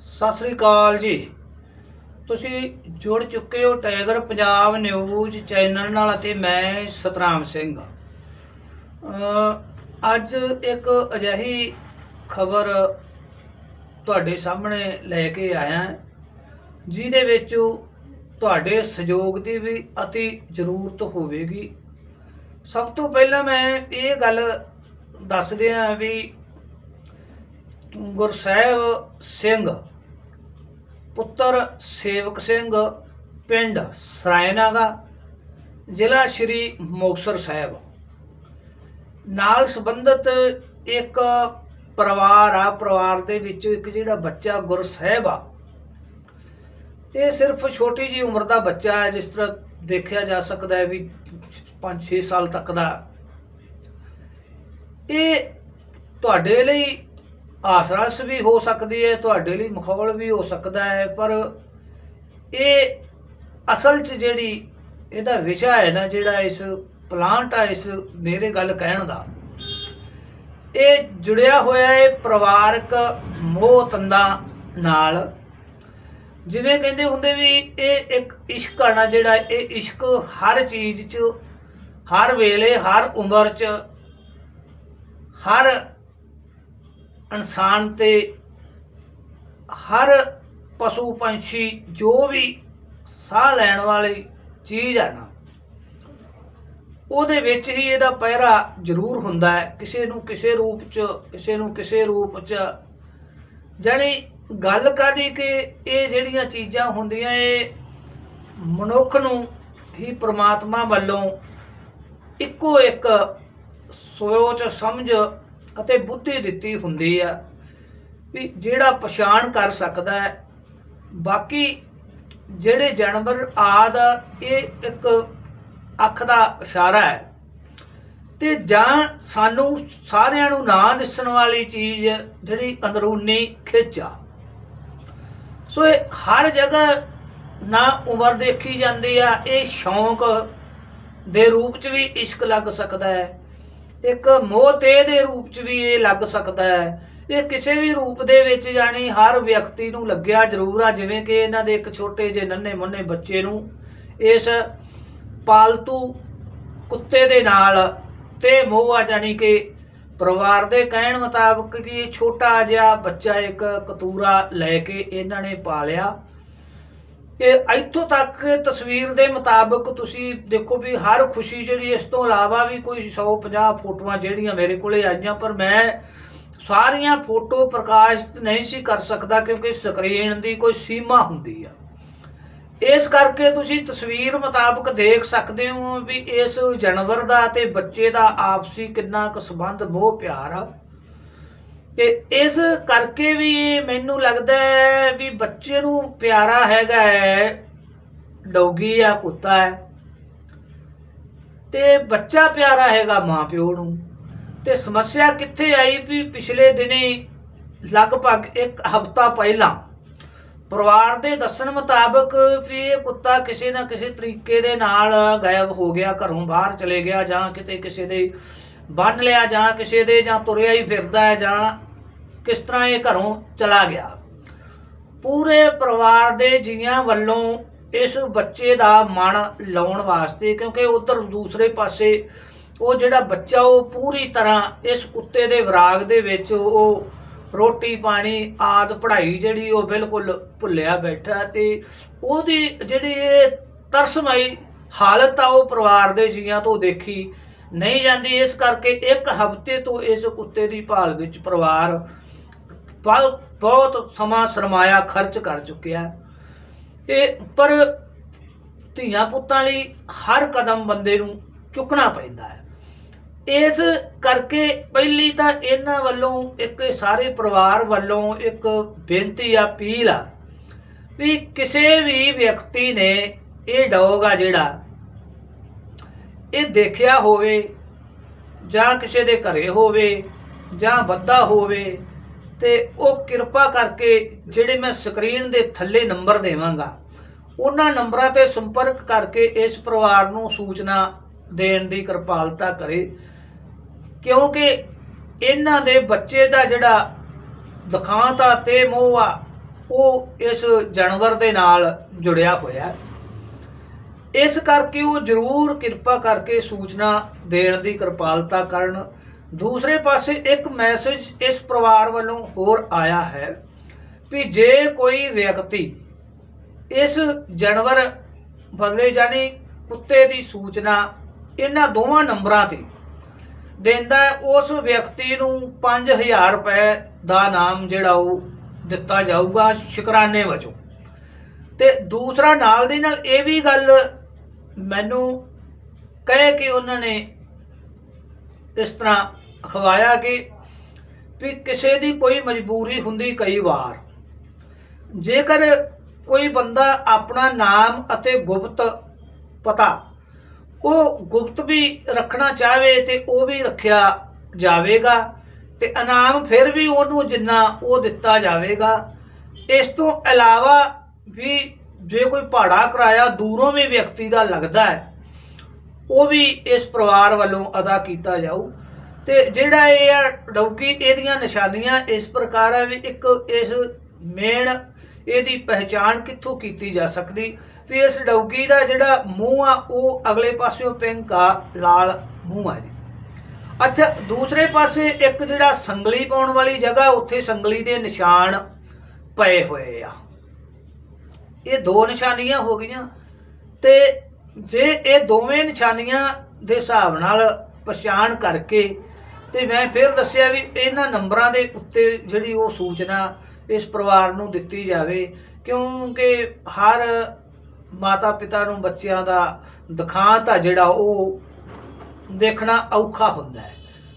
ਸਤਿ ਸ੍ਰੀ ਅਕਾਲ ਜੀ। ਤੁਸੀਂ ਜੁੜ ਚੁੱਕੇ ਹੋ ਟਾਈਗਰ ਪੰਜਾਬ ਨਿਊਜ਼ ਚੈਨਲ ਨਾਲ ਅਤੇ ਮੈਂ ਸਤਨਾਮ ਸਿੰਘ। ਅੱਜ ਇੱਕ ਅਜਿਹੀ ਖਬਰ ਤੁਹਾਡੇ ਸਾਹਮਣੇ ਲੈ ਕੇ ਆਇਆ ਜਿਹਦੇ ਵਿੱਚ ਤੁਹਾਡੇ ਸਹਿਯੋਗ ਦੀ ਵੀ ਅਤੀ ਜ਼ਰੂਰਤ ਹੋਵੇਗੀ। ਸਭ ਤੋਂ ਪਹਿਲਾਂ ਮੈਂ ਇਹ ਗੱਲ ਦੱਸ ਦਿਆਂ ਵੀ ਗੁਰਸਾਹਿਬ ਸਿੰਘ, ਪੁੱਤਰ ਸੇਵਕ ਸਿੰਘ, ਪਿੰਡ ਸਰਾਇਨਾਗਾ ਜ਼ਿਲ੍ਹਾ ਸ਼੍ਰੀ ਮੁਕਤਸਰ ਸਾਹਿਬ। ਨਾਲ ਸੰਬੰਧਿਤ ਇੱਕ ਪਰਿਵਾਰ ਆ, ਪਰਿਵਾਰ ਦੇ ਵਿੱਚ ਇੱਕ ਜਿਹੜਾ ਬੱਚਾ ਗੁਰਸਾਹਿਬ ਆ, ਇਹ ਸਿਰਫ ਛੋਟੀ ਜੀ ਉਮਰ ਦਾ ਬੱਚਾ ਹੈ, ਜਿਸ ਤਰ੍ਹਾਂ ਦੇਖਿਆ ਜਾ ਸਕਦਾ ਹੈ ਵੀ 5-6 ਸਾਲ ਤੱਕ ਦਾ। ਇਹ ਤੁਹਾਡੇ ਲਈ ਆਸਰਸ ਵੀ ਹੋ ਸਕਦੀ ਹੈ, ਤੁਹਾਡੇ ਲਈ ਮਖੌਲ ਵੀ ਹੋ ਸਕਦਾ ਹੈ, ਪਰ ਇਹ ਅਸਲ 'ਚ ਜਿਹੜੀ ਇਹਦਾ ਵਿਸ਼ਾ ਹੈ ਨਾ, ਜਿਹੜਾ ਇਸ ਪਲਾਂਟ ਆ, ਇਸ ਮੇਰੇ ਗੱਲ ਕਹਿਣ ਦਾ, ਇਹ ਜੁੜਿਆ ਹੋਇਆ ਹੈ ਪਰਿਵਾਰਕ ਮੋਹ ਤੰਦਾਂ ਨਾਲ। ਜਿਵੇਂ ਕਹਿੰਦੇ ਹੁੰਦੇ ਵੀ ਇਹ ਇੱਕ ਇਸ਼ਕ ਆ ਜਿਹੜਾ ਇਹ ਇਸ਼ਕ ਹਰ ਚੀਜ਼ 'ਚ, ਹਰ ਵੇਲੇ, ਹਰ ਉਮਰ 'ਚ, ਹਰ ਇਨਸਾਨ ਤੇ ਹਰ ਪਸ਼ੂ ਪੰਛੀ ਜੋ ਵੀ ਸਾਹ ਲੈਣ ਵਾਲੀ ਚੀਜ਼ ਹੈ ਨਾ, ਉਹਦੇ ਵਿੱਚ ਹੀ ਇਹਦਾ ਪਹਿਰਾ ਜ਼ਰੂਰ ਹੁੰਦਾ ਹੈ। ਕਿਸੇ ਨੂੰ ਕਿਸੇ ਰੂਪ 'ਚ, ਕਿਸੇ ਨੂੰ ਕਿਸੇ ਰੂਪ 'ਚ। ਜਾਣੀ ਗੱਲ ਕਾਦੀ ਕਿ ਇਹ ਜਿਹੜੀਆਂ ਚੀਜ਼ਾਂ ਹੁੰਦੀਆਂ, ਇਹ ਮਨੁੱਖ ਨੂੰ ਹੀ ਪ੍ਰਮਾਤਮਾ ਵੱਲੋਂ ਇੱਕੋ ਇੱਕ ਸੋਚ, ਸਮਝ ਅਤੇ ਬੁੱਧੀ ਦਿੱਤੀ ਹੁੰਦੀ ਆ ਵੀ ਜਿਹੜਾ ਪਛਾਣ ਕਰ ਸਕਦਾ ਹੈ। ਬਾਕੀ ਜਿਹੜੇ ਜਾਨਵਰ ਆਦ ਆ, ਇਹ ਇੱਕ ਅੱਖ ਦਾ ਇਸ਼ਾਰਾ ਹੈ। ਤੇ ਜਾਂ ਸਾਨੂੰ ਸਾਰਿਆਂ ਨੂੰ ਨਾ ਦਿਸਣ ਵਾਲੀ ਚੀਜ਼ ਜਿਹੜੀ ਅੰਦਰੂਨੀ ਖਿੱਚ ਆ। ਸੋ ਇਹ ਹਰ ਜਗ੍ਹਾ ਨਾ ਉਮਰ ਦੇਖੀ ਜਾਂਦੀ ਆ ਇਹ ਸ਼ੌਂਕ ਦੇ ਰੂਪ 'ਚ ਵੀ ਇਸ਼ਕ ਲੱਗ ਸਕਦਾ ਹੈ। ਇੱਕ ਮੋਹ ਤੇ ਦੇ ਰੂਪ 'ਚ ਵੀ ਇਹ ਲੱਗ ਸਕਦਾ ਹੈ। ਇਹ ਕਿਸੇ ਵੀ ਰੂਪ ਦੇ ਵਿੱਚ ਜਾਣੀ ਹਰ ਵਿਅਕਤੀ ਨੂੰ ਲੱਗਿਆ ਜ਼ਰੂਰ ਆ, ਜਿਵੇਂ ਕਿ ਇਹਨਾਂ ਦੇ ਇੱਕ ਛੋਟੇ ਜਿਹੇ ਨੰਨੇ ਮੁੰਨੇ ਬੱਚੇ ਨੂੰ ਇਸ ਪਾਲਤੂ ਕੁੱਤੇ ਦੇ ਨਾਲ ਤੇ ਮੋਹ ਆ, ਜਾਣੀ ਕਿ ਪਰਿਵਾਰ ਦੇ ਕਹਿਣ ਮੁਤਾਬਕ ਕਿ ਛੋਟਾ ਜਿਹਾ ਬੱਚਾ ਇੱਕ ਕਤੂਰਾ ਲੈ ਕੇ ਇਹਨਾਂ ਨੇ ਪਾਲਿਆ। ਤੇ ਇੱਥੋਂ ਤੱਕ ਤਸਵੀਰ ਦੇ ਮੁਤਾਬਕ ਤੁਸੀਂ ਦੇਖੋ ਵੀ ਹਰ ਖੁਸ਼ੀ ਜਿਹੜੀ ਇਸ ਤੋਂ ਇਲਾਵਾ ਵੀ ਕੋਈ 150 ਫੋਟੋਆਂ ਜਿਹੜੀਆਂ ਮੇਰੇ ਕੋਲੇ ਆਈਆਂ, ਪਰ ਮੈਂ ਸਾਰੀਆਂ ਫੋਟੋ ਪ੍ਰਕਾਸ਼ਿਤ ਨਹੀਂ ਸੀ ਕਰ ਸਕਦਾ ਕਿਉਂਕਿ ਸਕਰੀਨ ਦੀ ਕੋਈ ਸੀਮਾ ਹੁੰਦੀ ਆ। ਇਸ ਕਰਕੇ ਤੁਸੀਂ ਤਸਵੀਰ ਮੁਤਾਬਕ ਦੇਖ ਸਕਦੇ ਹੋ ਵੀ ਇਸ ਜਾਨਵਰ ਦਾ ਤੇ ਬੱਚੇ ਦਾ ਆਪਸੀ ਕਿੰਨਾ ਕੁ ਸੰਬੰਧ ਮੋਹ ਪਿਆਰ ਆ। ਤੇ ਇਸ ਕਰਕੇ ਵੀ ਮੈਨੂੰ ਲੱਗਦਾ ਹੈ ਵੀ ਬੱਚੇ ਨੂੰ ਪਿਆਰਾ ਹੈਗਾ ਹੈ, ਡੌਗੀ ਆ, ਕੁੱਤਾ ਹੈ। ਤੇ ਬੱਚਾ ਪਿਆਰਾ ਹੈਗਾ ਮਾਂ ਪਿਓ ਨੂੰ। ਤੇ ਸਮੱਸਿਆ ਕਿੱਥੇ ਆਈ ਵੀ ਪਿਛਲੇ ਦਿਨੇ ਲਗਭਗ ਇੱਕ ਹਫ਼ਤਾ ਪਹਿਲਾਂ ਪਰਿਵਾਰ ਦੇ ਦੱਸਣ ਮੁਤਾਬਕ ਵੀ ਇਹ ਕੁੱਤਾ ਕਿਸੇ ਨਾ ਕਿਸੇ ਤਰੀਕੇ ਦੇ ਨਾਲ ਗਾਇਬ ਹੋ ਗਿਆ, ਘਰੋਂ ਬਾਹਰ ਚਲੇ ਗਿਆ ਜਾਂ ਕਿਤੇ ਕਿਸੇ ਦੇ ਬੰਨ ਲਿਆ ਜਾਂ ਕਿਸੇ ਦੇ ਜਾਂ ਤੁਰਿਆ ਹੀ ਫਿਰਦਾ ਹੈ ਜਾਂ ਕਿਸ ਤਰ੍ਹਾਂ ਇਹ ਘਰੋਂ ਚਲਾ ਗਿਆ। ਪੂਰੇ ਪਰਿਵਾਰ ਦੇ ਜੀਆਂ ਵੱਲੋਂ ਇਸ ਬੱਚੇ ਦਾ ਮਨ ਲਾਉਣ ਵਾਸਤੇ ਕਿਉਂਕਿ ਉਧਰ ਦੂਸਰੇ ਪਾਸੇ ਉਹ ਜਿਹੜਾ ਬੱਚਾ ਉਹ ਪੂਰੀ ਤਰ੍ਹਾਂ ਇਸ ਕੁੱਤੇ ਦੇ ਵਿਰਾਗ ਦੇ ਵਿੱਚ ਉਹ ਰੋਟੀ ਪਾਣੀ ਆਦ ਪੜ੍ਹਾਈ ਜਿਹੜੀ ਉਹ ਬਿਲਕੁਲ ਭੁੱਲਿਆ ਬੈਠਾ ਤੇ ਉਹਦੀ ਜਿਹੜੀ ਇਹ ਤਰਸਮਈ ਹਾਲਤ ਆ ਉਹ ਪਰਿਵਾਰ ਦੇ ਜੀਆਂ ਤੋਂ ਦੇਖੀ ਨਹੀਂ ਜਾਂਦੀ, ਇਸ ਕਰਕੇ ਇੱਕ ਹਫ਼ਤੇ ਤੋਂ ਇਸ ਕੁੱਤੇ ਦੀ ਭਾਲ ਵਿੱਚ ਪਰਿਵਾਰ ਬਹੁਤ ਬਹੁਤ ਸਮਾਂ ਸਰਮਾਇਆ, ਖਰਚ ਕਰ ਚੁੱਕਿਆ। ਇਹ ਪਰ ਧੀਆਂ ਪੁੱਤਾਂ ਲਈ ਹਰ ਕਦਮ ਬੰਦੇ ਨੂੰ ਚੁੱਕਣਾ ਪੈਂਦਾ ਹੈ। ਇਸ ਕਰਕੇ ਪਹਿਲੀ ਤਾਂ ਇਹਨਾਂ ਵੱਲੋਂ ਇੱਕ ਸਾਰੇ ਪਰਿਵਾਰ ਵੱਲੋਂ ਇੱਕ ਬੇਨਤੀ ਆ ਅਪੀਲ ਆ ਵੀ ਕਿਸੇ ਵੀ ਵਿਅਕਤੀ ਨੇ ਇਹ ਡੌਗ ਆ ਜਿਹੜਾ ਇਹ ਦੇਖਿਆ ਹੋਵੇ, ਜਾਂ ਕਿਸੇ ਦੇ ਘਰੇ ਹੋਵੇ, ਜਾਂ ਬੱਦਾ ਹੋਵੇ, ਤੇ ਉਹ ਕਿਰਪਾ ਕਰਕੇ ਜਿਹੜੇ ਮੈਂ ਸਕਰੀਨ ਦੇ ਥੱਲੇ ਨੰਬਰ ਦੇਵਾਂਗਾ, ਉਹਨਾਂ ਨੰਬਰਾਂ ਤੇ ਸੰਪਰਕ ਕਰਕੇ ਇਸ ਪਰਿਵਾਰ ਨੂੰ ਸੂਚਨਾ ਦੇਣ ਦੀ ਕਿਰਪਾਲਤਾ ਕਰੇ। ਕਿਉਂਕਿ ਇਹਨਾਂ ਦੇ ਬੱਚੇ ਦਾ ਜਿਹੜਾ ਦੁਖਾਂਤ ਆ ਤੇ ਮੋਹ ਆ, ਉਹ ਇਸ ਜਾਨਵਰ ਦੇ ਨਾਲ ਜੁੜਿਆ ਹੋਇਆ। ਹੈ ਇਸ ਕਰਕੇ ਉਹ ਜ਼ਰੂਰ ਕਿਰਪਾ ਕਰਕੇ ਸੂਚਨਾ ਦੇਣ ਦੀ ਕਿਰਪਾਲਤਾ ਕਰਨ। ਦੂਸਰੇ ਪਾਸੇ ਇੱਕ ਮੈਸੇਜ ਇਸ ਪਰਿਵਾਰ ਵੱਲੋਂ ਹੋਰ ਆਇਆ ਹੈ ਵੀ ਜੇ ਕੋਈ ਵਿਅਕਤੀ ਇਸ ਜਾਨਵਰ ਬਦਲੇ ਜਾਣੀ ਕੁੱਤੇ ਦੀ ਸੂਚਨਾ ਇਹਨਾਂ ਦੋਵਾਂ ਨੰਬਰਾਂ ਤੇ ਦਿੰਦਾ ਉਸ ਵਿਅਕਤੀ ਨੂੰ 5000 ਰੁਪਏ ਦਾ ਨਾਮ ਜਿਹੜਾ ਉਹ ਦਿੱਤਾ ਜਾਊਗਾ ਸ਼ੁਕਰਾਨੇ ਵਜੋਂ। ਤੇ ਦੂਸਰਾ ਨਾਲ ਦੀ ਨਾਲ ਇਹ ਵੀ ਗੱਲ ਮੈਨੂੰ ਕਹਿ ਕੇ ਉਹਨਾਂ ਨੇ ਇਸ ਤਰ੍ਹਾਂ ਖਵਾਇਆ ਕਿ ਵੀ ਕਿਸੇ ਦੀ ਕੋਈ ਮਜਬੂਰੀ ਹੁੰਦੀ ਕਈ ਵਾਰ। ਜੇਕਰ ਕੋਈ ਬੰਦਾ ਆਪਣਾ ਨਾਮ ਅਤੇ ਗੁਪਤ ਪਤਾ ਉਹ ਗੁਪਤ ਵੀ ਰੱਖਣਾ ਚਾਹਵੇ ਤੇ ਉਹ ਵੀ ਰੱਖਿਆ ਜਾਵੇਗਾ ਤੇ ਇਨਾਮ ਫਿਰ ਵੀ ਉਹਨੂੰ ਜਿੰਨਾ ਉਹ ਦਿੱਤਾ ਜਾਵੇਗਾ, ਇਸ ਤੋਂ ਇਲਾਵਾ ਵੀ ਜੇ ਕੋਈ ਭਾੜਾ ਕਿਰਾਇਆ ਦੂਰੋਂ ਵੀ ਵਿਅਕਤੀ ਦਾ ਲੱਗਦਾ ਹੈ, ਉਹ ਵੀ ਇਸ ਪਰਿਵਾਰ ਵੱਲੋਂ ਅਦਾ ਕੀਤਾ ਜਾਊ। ਤੇ ਜਿਹੜਾ ਇਹ ਆ ਡੌਗੀ ਇਹਦੀਆਂ ਨਿਸ਼ਾਨੀਆਂ ਇਸ ਪ੍ਰਕਾਰ ਹੈ ਵੀ ਇੱਕ ਇਸ ਮੇਨ ਇਹਦੀ ਪਹਿਚਾਣ ਕਿੱਥੋਂ ਕੀਤੀ ਜਾ ਸਕਦੀ, ਵੀ ਇਸ ਡੌਗੀ ਦਾ ਜਿਹੜਾ ਮੂੰਹ ਆ, ਉਹ ਅਗਲੇ ਪਾਸਿਓਂ ਪਿੰਕ ਆ, ਲਾਲ ਮੂੰਹ ਆ ਜੀ। ਅੱਛਾ, ਦੂਸਰੇ ਪਾਸੇ ਇੱਕ ਜਿਹੜਾ ਸੰਗਲੀ ਪਾਉਣ ਵਾਲੀ ਜਗ੍ਹਾ, ਉੱਥੇ ਸੰਗਲੀ ਦੇ ਨਿਸ਼ਾਨ ਪਏ ਹੋਏ ਆ। ਇਹ ਦੋ ਨਿਸ਼ਾਨੀਆਂ ਹੋ ਗਈਆਂ ਤੇ ਜੇ ਇਹ ਦੋਵੇਂ ਨਿਸ਼ਾਨੀਆਂ ਦੇ ਹਿਸਾਬ ਨਾਲ ਪਛਾਣ ਕਰਕੇ ਤੇ ਮੈਂ ਫਿਰ ਦੱਸਿਆ ਵੀ ਇਹਨਾਂ ਨੰਬਰਾਂ ਦੇ ਉੱਤੇ ਜਿਹੜੀ ਉਹ ਸੂਚਨਾ ਇਸ ਪਰਿਵਾਰ ਨੂੰ ਦਿੱਤੀ ਜਾਵੇ, ਕਿਉਂਕਿ ਹਰ ਮਾਤਾ ਪਿਤਾ ਨੂੰ ਬੱਚਿਆਂ ਦਾ ਦਿਖਾਂਤ ਆ ਜਿਹੜਾ ਉਹ ਦੇਖਣਾ ਔਖਾ ਹੁੰਦਾ ਹੈ।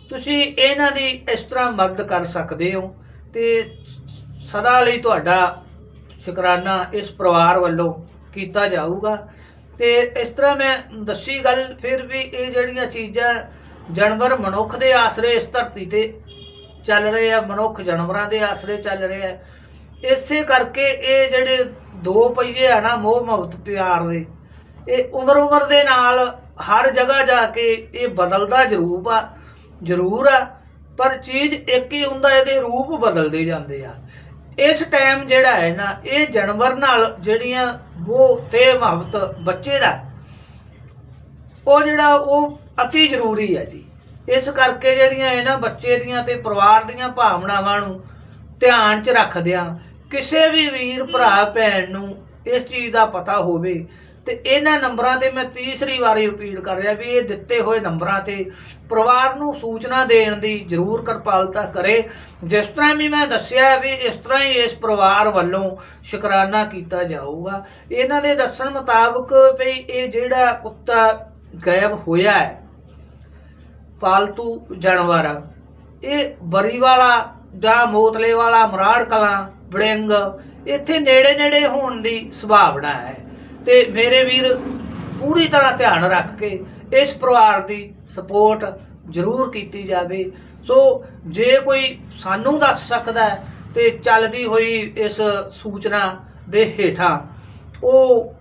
ਤੁਸੀਂ ਇਹਨਾਂ ਦੀ ਇਸ ਤਰ੍ਹਾਂ ਮਦਦ ਕਰ ਸਕਦੇ ਹੋ ਤੇ ਸਦਾ ਲਈ ਤੁਹਾਡਾ ਸ਼ੁਕਰਾਨਾ ਇਸ ਪਰਿਵਾਰ ਵੱਲੋਂ ਕੀਤਾ ਜਾਊਗਾ। ਤੇ ਇਸ ਤਰ੍ਹਾਂ ਮੈਂ ਦੱਸੀ ਗੱਲ, ਫਿਰ ਵੀ ਇਹ ਜਿਹੜੀਆਂ ਚੀਜ਼ਾਂ ਜਾਨਵਰ ਮਨੁੱਖ ਦੇ ਆਸਰੇ ਇਸ ਧਰਤੀ ਤੇ ਚੱਲ ਰਹੇ ਆ, ਮਨੁੱਖ ਜਾਨਵਰਾਂ ਦੇ ਆਸਰੇ ਚੱਲ ਰਹੇ ਆ। ਇਸੇ ਕਰਕੇ ਇਹ ਜਿਹੜੇ ਦੋ ਪਹੀਏ ਆ ਨਾ, ਮੋਹ ਮੁਹੱਬਤ ਪਿਆਰ ਦੇ, ਇਹ ਉਮਰ ਉਮਰ ਦੇ ਨਾਲ ਹਰ ਜਗ੍ਹਾ ਜਾ ਕੇ ਇਹ ਬਦਲਦਾ ਜ਼ਰੂਰ ਆ ਜ਼ਰੂਰ ਆ, ਪਰ ਚੀਜ਼ ਇੱਕ ਹੀ ਹੁੰਦਾ, ਇਹਦੇ ਰੂਪ ਬਦਲਦੇ ਜਾਂਦੇ ਆ। ਇਸ ਟਾਈਮ ਜਿਹੜਾ ਹੈ ਨਾ, ਇਹ ਜਾਨਵਰ ਨਾਲ ਜਿਹੜੀਆਂ ਉਹ ਤੇ ਮੁਹੱਬਤ ਬੱਚੇ ਦਾ, ਉਹ ਜਿਹੜਾ ਉਹ ਅਤੀ ਜ਼ਰੂਰੀ ਹੈ ਜੀ। ਇਸ ਕਰਕੇ ਜਿਹੜੀਆਂ ਇਹਨਾਂ ਬੱਚੇ ਦੀਆਂ ਤੇ ਪਰਿਵਾਰ ਦੀਆਂ ਭਾਵਨਾਵਾਂ ਨੂੰ ਧਿਆਨ 'ਚ ਰੱਖਦਿਆਂ ਕਿਸੇ ਵੀ ਵੀਰ, ਭਰਾ, ਭੈਣ ਨੂੰ ਇਸ ਚੀਜ਼ ਦਾ ਪਤਾ ਹੋਵੇ ਤੇ ਇਹਨਾਂ ਨੰਬਰਾਂ ਤੇ ਮੈਂ ਤੀਸਰੀ ਵਾਰੀ ਅਪੀਲ ਕਰ ਰਿਹਾ ਵੀ ਇਹ ਦਿੱਤੇ ਹੋਏ ਨੰਬਰਾਂ ਤੇ ਪਰਿਵਾਰ ਨੂੰ ਸੂਚਨਾ ਦੇਣ ਦੀ ਜ਼ਰੂਰ ਕਿਰਪਾਲਤਾ ਕਰੇ। ਜਿਸ ਤਰ੍ਹਾਂ ਵੀ ਮੈਂ ਦੱਸਿਆ ਵੀ ਇਸ ਤਰ੍ਹਾਂ ਹੀ ਇਸ ਪਰਿਵਾਰ ਵੱਲੋਂ ਸ਼ੁਕਰਾਨਾ ਕੀਤਾ ਜਾਊਗਾ। ਇਹਨਾਂ ਦੇ ਦੱਸਣ ਮੁਤਾਬਕ ਵੀ ਇਹ ਜਿਹੜਾ ਕੁੱਤਾ ਗਾਇਬ ਹੋਇਆ ਹੈ, ਪਾਲਤੂ ਜਾਨਵਰ, ਇਹ ਬਰੀ ਵਾਲਾ ਜਾਂ ਮੋਤਲੇ ਵਾਲਾ ਮਰਾੜ ਕਲਾਂ ਬੜਿੰਗ ਇੱਥੇ ਨੇੜੇ ਨੇੜੇ ਹੋਣ ਦੀ ਸੰਭਾਵਨਾ ਹੈ। ਤੇ ਮੇਰੇ ਵੀਰ ਪੂਰੀ ਤਰ੍ਹਾਂ ਧਿਆਨ ਰੱਖ ਕੇ ਇਸ ਪਰਿਵਾਰ ਦੀ ਸਪੋਰਟ ਜ਼ਰੂਰ ਕੀਤੀ ਜਾਵੇ। ਸੋ ਜੇ ਕੋਈ ਸਾਨੂੰ ਦੱਸ ਸਕਦਾ ਹੈ ਤੇ ਚੱਲਦੀ ਹੋਈ ਇਸ ਸੂਚਨਾ ਦੇ ਹੇਠਾਂ ਉਹ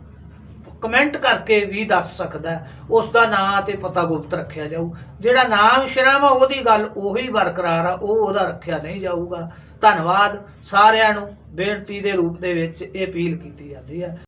ਕਮੈਂਟ ਕਰਕੇ ਵੀ ਦੱਸ ਸਕਦਾ ਹੈ। ਉਸ ਦਾ ਨਾਂ ਤੇ ਪਤਾ ਗੁਪਤ ਰੱਖਿਆ ਜਾਊ। ਜਿਹੜਾ ਨਾਮ ਸ਼ਰਮ ਆ, ਉਹਦੀ ਗੱਲ ਉਹੀ ਬਰਕਰਾਰ ਆ, ਉਹ ਉਹਦਾ ਰੱਖਿਆ ਨਹੀਂ ਜਾਊਗਾ। ਧੰਨਵਾਦ ਸਾਰਿਆਂ ਨੂੰ। ਬੇਨਤੀ ਦੇ ਰੂਪ ਦੇ ਵਿੱਚ ਇਹ ਅਪੀਲ ਕੀਤੀ ਜਾਂਦੀ ਹੈ।